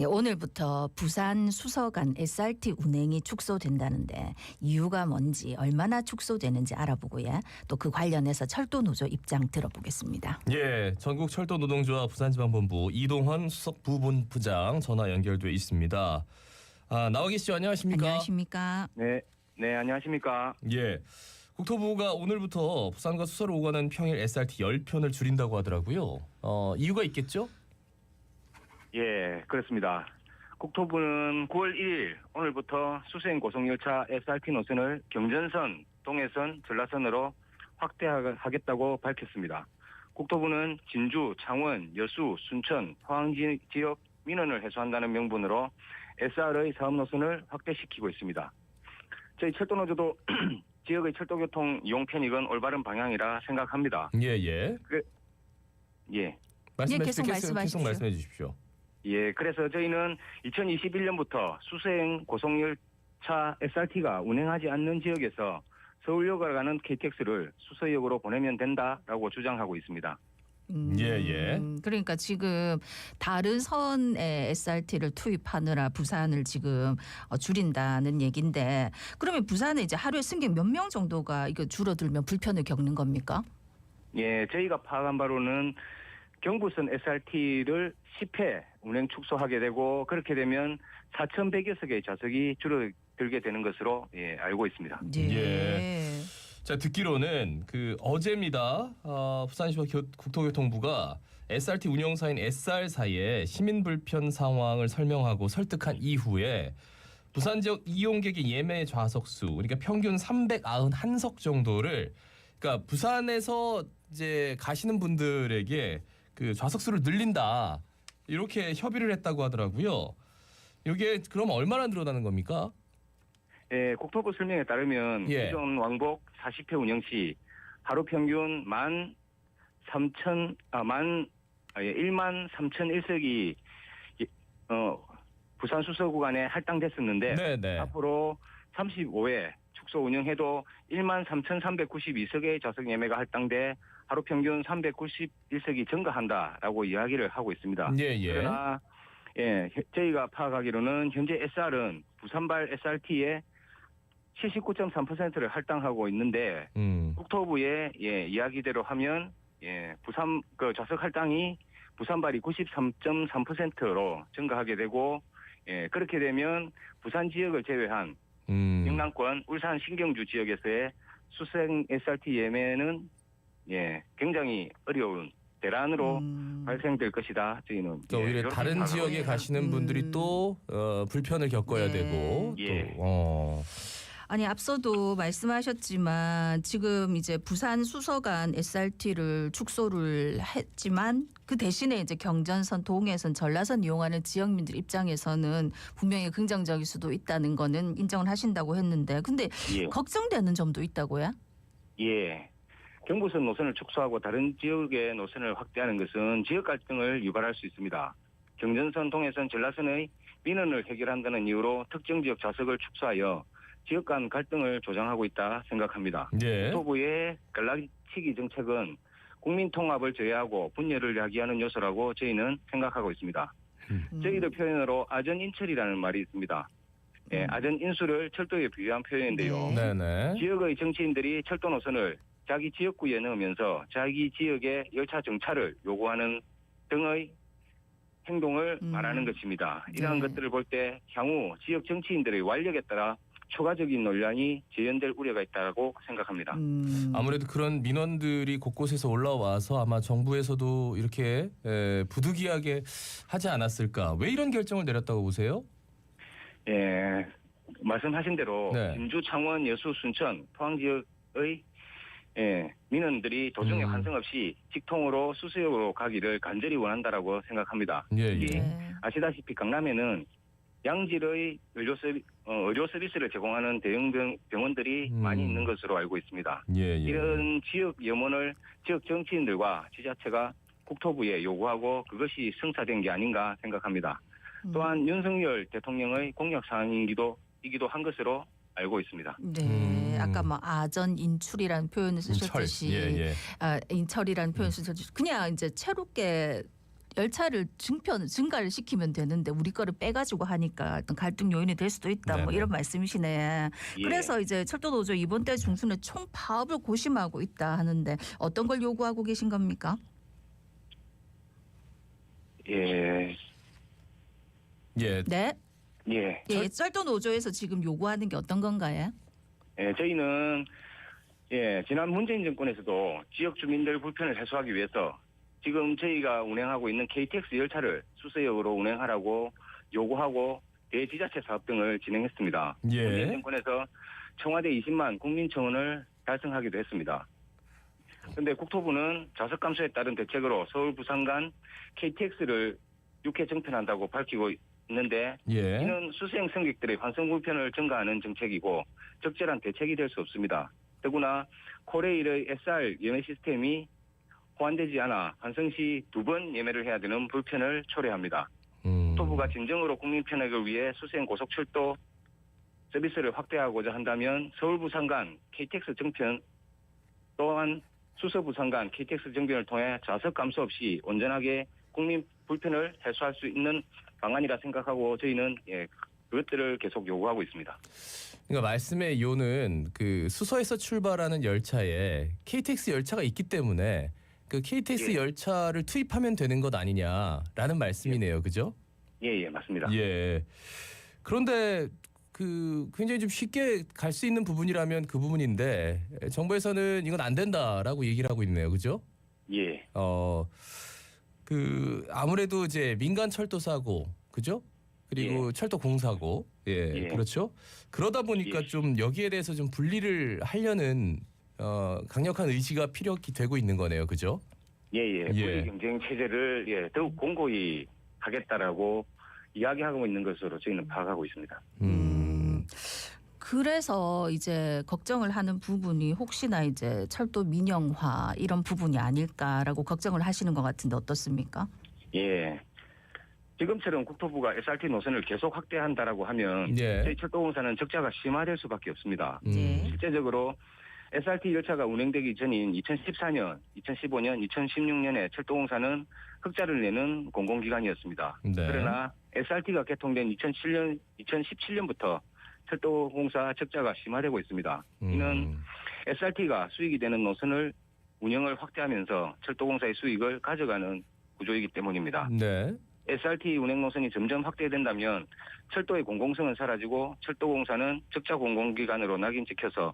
예, 오늘부터 부산 수서간 SRT 운행이 축소된다는데 이유가 뭔지 얼마나 축소되는지 알아보고요. 또 그 관련해서 철도 노조 입장 들어보겠습니다. 예, 전국 철도 노동조합 부산지방본부 이동헌 수석 부본 부장 전화 연결돼 있습니다. 아, 나와 계시죠? 안녕하십니까? 안녕하십니까? 네, 네 안녕하십니까. 예. 국토부가 오늘부터 부산과 수서를 오가는 평일 SRT 10편을 줄인다고 하더라고요. 어, 이유가 있겠죠? 예, 그렇습니다. 국토부는 9월 1일 오늘부터 수생 고속열차 SRT 노선을 경전선, 동해선, 전라선으로 확대하겠다고 밝혔습니다. 국토부는 진주, 창원, 여수, 순천, 포항 지- 지역 민원을 해소한다는 명분으로 SR의 사업 노선을 확대시키고 있습니다. 저희 철도노조도 지역의 철도교통 이용 편익은 올바른 방향이라 생각합니다. 예, 예. 예. 말씀해 예, 계속. 말씀하십시오. 계속 말씀해 주십시오. 예, 그래서 저희는 2021년부터 수생 고속열차 SRT가 운행하지 않는 지역에서 서울역으로 가는 KTX를 수서역으로 보내면 된다라고 주장하고 있습니다. 음, 예, 예. 그러니까 지금 다른 선에 SRT를 투입하느라 부산을 지금 어, 줄인다는 얘긴데 그러면 부산에 이제 하루에 승객 몇 명 정도가 이거 줄어들면 불편을 겪는 겁니까? 예, 저희가 파악한 바로는 경부선 SRT를 10회 운행 축소하게 되고 그렇게 되면 4,100여 석의 좌석이 줄어들게 되는 것으로 예, 알고 있습니다. 예. 자 듣기로는 그 어제입니다. 어, 부산시와 교- 국토교통부가 SRT 운영사인 SR사에 시민 불편 상황을 설명하고 설득한 이후에 부산 지역 이용객의 예매 좌석 수 그러니까 평균 391석 정도를 그러니까 부산에서 이제 가시는 분들에게 그 좌석 수를 늘린다 이렇게 협의를 했다고 하더라고요. 이게 그럼 얼마나 늘어나는 겁니까? 예, 국토부 설명에 따르면 예. 기존 왕복 40회 운영 시 하루 평균 만 3천 아만 아, 예, 1만 3천 1석이 어 부산 수서 구간에 할당됐었는데 네네. 앞으로 35회 축소 운영해도 1만 3,392석의 좌석 예매가 할당돼 하루 평균 391석이 증가한다라고 이야기를 하고 있습니다. 예 예. 그러나 예, 혀- 저희가 파악하기로는 현재 SR은 부산발 SRT의 79.3%를 할당하고 있는데 음. 국토부의 예, 이야기대로 하면 예, 부산 그 좌석 할당이 부산발이 93.3%로 증가하게 되고 예, 그렇게 되면 부산 지역을 제외한 음. 영남권 울산 신경주 지역에서의 수생 SRT 예매는 예, 굉장히 어려운 대란으로 음. 발생될 것이다. 저희는 또 예, 오히려 다른 지역에 있습니다. 가시는 음. 분들이 또 어, 불편을 겪어야 네. 되고 예. 또 어. 아니 앞서도 말씀하셨지만 지금 이제 부산 수서간 SRT를 축소를 했지만 그 대신에 이제 경전선, 동해선, 전라선 이용하는 지역민들 입장에서는 분명히 긍정적일 수도 있다는 거는 인정을 하신다고 했는데 근데 예. 걱정되는 점도 있다고요? 예. 경부선 노선을 축소하고 다른 지역의 노선을 확대하는 것은 지역 갈등을 유발할 수 있습니다. 경전선, 동해선, 전라선의 민원을 해결한다는 이유로 특정 지역 좌석을 축소하여 지역 간 갈등을 조장하고 있다 생각합니다. 예. 국토부의 갈라치기 정책은 국민 통합을 저해하고 분열을 야기하는 요소라고 저희는 생각하고 있습니다. 음. 저희들 표현으로 아전인철이라는 말이 있습니다. 예, 음. 아전 인수를 철도에 비유한 표현인데요. 네. 네네. 지역의 정치인들이 철도 노선을 자기 지역구에 넣으면서 자기 지역의 열차 정차를 요구하는 등의 행동을 음. 말하는 것입니다. 이러한 네. 것들을 볼 때 향후 지역 정치인들의 완력에 따라 초과적인 논란이 재현될 우려가 있다고 생각합니다. 음. 아무래도 그런 민원들이 곳곳에서 올라와서 아마 정부에서도 이렇게 에, 부득이하게 하지 않았을까? 왜 이런 결정을 내렸다고 보세요? 예, 말씀하신 대로 네. 진주, 창원, 여수, 순천, 포항 지역의 예, 민원들이 도중에 음. 환승 없이 직통으로 수수역으로 가기를 간절히 원한다라고 생각합니다. 예 예. 네. 아시다시피 강남에는 양질의 의료, 서비, 어, 의료 서비스를 제공하는 대형 병, 병원들이 음. 많이 있는 것으로 알고 있습니다. 예 예. 이런 지역 염원을 지역 정치인들과 지자체가 국토부에 요구하고 그것이 성사된 게 아닌가 생각합니다. 음. 또한 윤석열 대통령의 공약 사항이기도 이기도 한 것으로 알고 있습니다. 네, 음. 아까 뭐 아전 인출이라는 표현을 철. 쓰셨듯이 예 예. 아, 인철이라는 표현 쓰셨듯이 그냥 이제 새롭게 열차를 증편 증가를 시키면 되는데 우리 거를 빼가지고 하니까 어떤 갈등 요인이 될 수도 있다. 뭐 네네. 이런 말씀이시네. 예. 그래서 이제 철도 노조 이번 달 중순에 총 파업을 고심하고 있다 하는데 어떤 걸 요구하고 계신 겁니까? 예, 예. 네. 예, 예, 철도 노조에서 지금 요구하는 게 어떤 건가요? 예, 저희는 예, 지난 문재인 정권에서도 지역 주민들 불편을 해소하기 위해서 지금 저희가 운행하고 있는 KTX 열차를 수서역으로 운행하라고 요구하고 대지자체 사업 등을 진행했습니다. 문재인 예. 정권에서 청와대 20만 국민청원을 달성하기도 했습니다. 그런데 국토부는 좌석 감소에 따른 대책으로 서울 부산 간 KTX를 6회 정편한다고 밝히고 있는데 예. 이는 수생 승객들의 환승 불편을 증가하는 정책이고 적절한 대책이 될 수 없습니다. 더구나 코레일의 SR 예매 시스템이 호환되지 않아 환승 시 두 번 예매를 해야 되는 불편을 초래합니다. 음. 국토부가 진정으로 국민 편익을 위해 수생 고속철도 서비스를 확대하고자 한다면 서울 부산 간 KTX 정편 또한 수서 부산 간 KTX 정편을 통해 좌석 감소 없이 온전하게 국민 불편을 해소할 수 있는 방안이라 생각하고 저희는 예, 그것들을 계속 요구하고 있습니다. 그러니까 말씀의 요는 그 수서에서 출발하는 열차에 KTX 열차가 있기 때문에 그 KTX 예. 열차를 투입하면 되는 것 아니냐라는 말씀이네요. 그죠? 예, 예, 맞습니다. 예. 그런데 그 굉장히 좀 쉽게 갈 수 있는 부분이라면 그 부분인데 정부에서는 이건 안 된다라고 얘기를 하고 있네요. 그죠? 예, 어. 그 아무래도 이제 민간 철도 사고 그죠? 그리고 철도 공사고 예, 예. 그렇죠. 그러다 보니까 예. 좀 여기에 대해서 좀 분리를 하려는 어 강력한 의지가 필요하게 되고 있는 거네요. 그죠? 예, 예. 예. 분리 경쟁 체제를 예, 더욱 공고히 하겠다라고 이야기하고 있는 것으로 저희는 파악하고 있습니다. 음. 그래서 이제 걱정을 하는 부분이 혹시나 이제 철도 민영화 이런 부분이 아닐까라고 걱정을 하시는 것 같은데 어떻습니까? 예. 지금처럼 국토부가 SRT 노선을 계속 확대한다라고 하면 예. 저희 철도공사는 적자가 심화될 수밖에 없습니다. 음. 예. 실제적으로 SRT 열차가 운행되기 전인 2014년, 2015년, 2016년에 철도공사는 흑자를 내는 공공기관이었습니다. 네. 그러나 SRT가 개통된 2007년, 2017년부터 철도공사 적자가 심화되고 있습니다. 이는 음. SRT가 수익이 되는 노선을 운영을 확대하면서 철도공사의 수익을 가져가는 구조이기 때문입니다. 네. SRT 운행 노선이 점점 확대된다면 철도의 공공성은 사라지고 철도공사는 적자 공공기관으로 낙인 찍혀서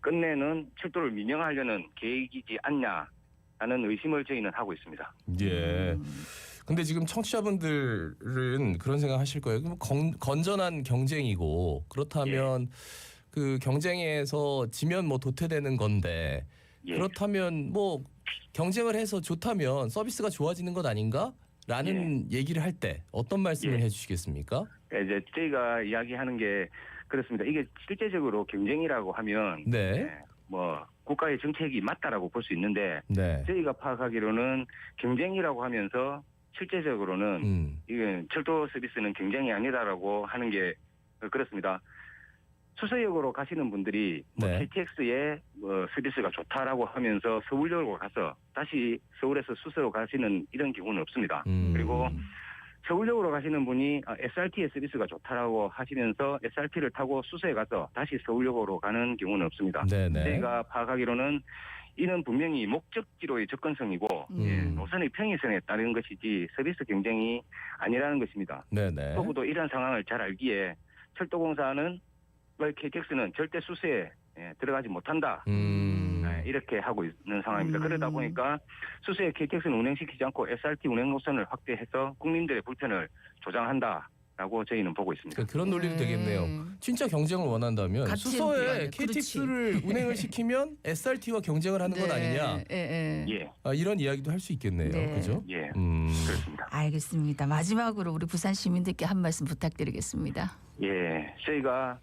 끝내는 철도를 민영화하려는 계획이지 않냐라는 의심을 저희는 하고 있습니다. 예. 음. 근데 지금 청취자분들은 그런 생각 하실 거예요. 그럼 건, 건전한 경쟁이고 그렇다면 그 경쟁에서 지면 뭐 도태되는 건데 예. 그렇다면 뭐 경쟁을 해서 좋다면 서비스가 좋아지는 것 아닌가? 라는 얘기를 할 때 어떤 말씀을 예. 해주시겠습니까? 이제 저희가 이야기하는 게 그렇습니다. 이게 실제적으로 경쟁이라고 하면 네, 예, 뭐 국가의 정책이 맞다라고 볼 수 있는데 네, 저희가 파악하기로는 경쟁이라고 하면서 실제적으로는 음, 이게 철도 서비스는 경쟁이 아니다라고 하는 게 그렇습니다. 수서역으로 가시는 분들이 뭐 네. KTX의 뭐 서비스가 좋다라고 하면서 서울역으로 가서 다시 서울에서 수서로 가시는 이런 경우는 없습니다. 음. 그리고 서울역으로 가시는 분이 아, SRT의 서비스가 좋다라고 하시면서 SRT를 타고 수서에 가서 다시 서울역으로 가는 경우는 없습니다. 네네, 저희가 파악하기로는 이는 분명히 목적지로의 접근성이고 예, 음. 노선의 평이성에 따른 것이지 서비스 경쟁이 아니라는 것입니다. 네네, 서구도 이러한 상황을 잘 알기에 철도공사는 뭐 KTX는 절대 수세에 예, 들어가지 못한다. 음, 예, 이렇게 하고 있는 상황입니다. 음. 그러다 보니까 수세에 KTX는 운행시키지 않고 SRT 운행 노선을 확대해서 국민들의 불편을 조장한다 라고 저희는 보고 있습니다. 그 그런 논리도 네. 되겠네요. 진짜 경쟁을 원한다면 같이 수서에. KTX를 운행을 시키면 SRT와 경쟁을 하는 건 아니냐? 예, 예. 예, 아, 이런 이야기도 할 수 있겠네요. 네. 그죠? 예, 음. 그렇습니다. 알겠습니다. 마지막으로 우리 부산 시민들께 한 말씀 부탁드리겠습니다. 예, 저희가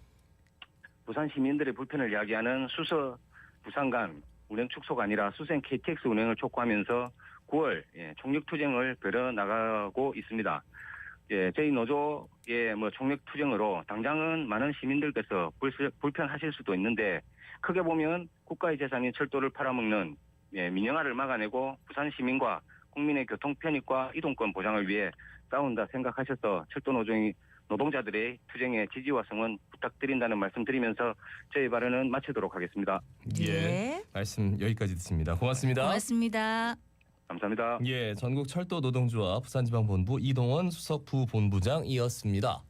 부산 시민들의 불편을 이야기하는 수서 부산 간 운행 축소가 아니라 수생 KTX 운행을 촉구하면서 9월 예, 총력 투쟁을 벌여 나가고 있습니다. 예, 저희 노조의 뭐 총력 투쟁으로 당장은 많은 시민들께서 불, 불편하실 수도 있는데 크게 보면 국가의 재산인 철도를 팔아먹는 예, 민영화를 막아내고 부산 시민과 국민의 교통 편익과 이동권 보장을 위해 싸운다 생각하셔서 철도 노동이 노동자들의 투쟁의 지지와 성원 부탁드린다는 말씀드리면서 저희 발언은 마치도록 하겠습니다. 예. 말씀 여기까지 듣습니다. 고맙습니다. 고맙습니다. 감사합니다. 예, 전국 철도 노동조합 부산지방본부 이동원 수석 부본부장이었습니다.